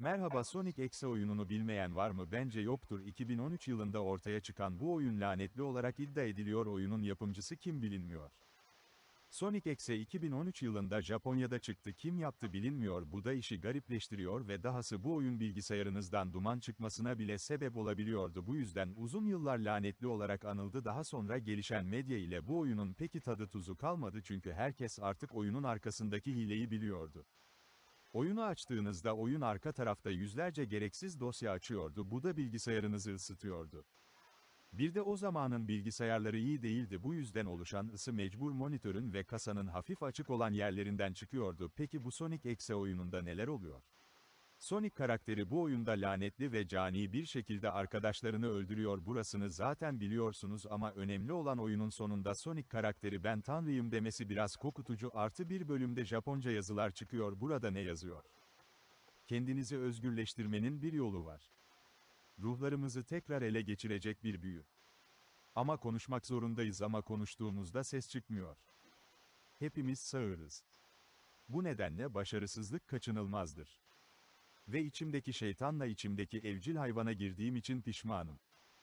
Merhaba Sonic Exe oyununu bilmeyen var mı? Bence yoktur. 2013 yılında ortaya çıkan bu oyun lanetli olarak iddia ediliyor oyunun yapımcısı kim bilinmiyor. Sonic Exe 2013 yılında Japonya'da çıktı kim yaptı bilinmiyor bu da işi garipleştiriyor ve dahası bu oyun bilgisayarınızdan duman çıkmasına bile sebep olabiliyordu bu yüzden uzun yıllar lanetli olarak anıldı daha sonra gelişen medya ile bu oyunun peki tadı tuzu kalmadı çünkü herkes artık oyunun arkasındaki hileyi biliyordu. Oyunu açtığınızda oyun arka tarafta yüzlerce gereksiz dosya açıyordu bu da bilgisayarınızı ısıtıyordu. Bir de o zamanın bilgisayarları iyi değildi bu yüzden oluşan ısı mecbur monitörün ve kasanın hafif açık olan yerlerinden çıkıyordu. Peki bu Sonic Exe oyununda neler oluyor? Sonic karakteri bu oyunda lanetli ve cani bir şekilde arkadaşlarını öldürüyor burasını zaten biliyorsunuz ama önemli olan oyunun sonunda Sonic karakteri ben tanrıyım demesi biraz kokutucu artı bir bölümde Japonca yazılar çıkıyor burada ne yazıyor? Kendinizi özgürleştirmenin bir yolu var. Ruhlarımızı tekrar ele geçirecek bir büyü. Ama konuşmak zorundayız ama konuştuğumuzda ses çıkmıyor. Hepimiz sağırız. Bu nedenle başarısızlık kaçınılmazdır. Ve içimdeki şeytanla içimdeki evcil hayvana girdiğim için pişmanım.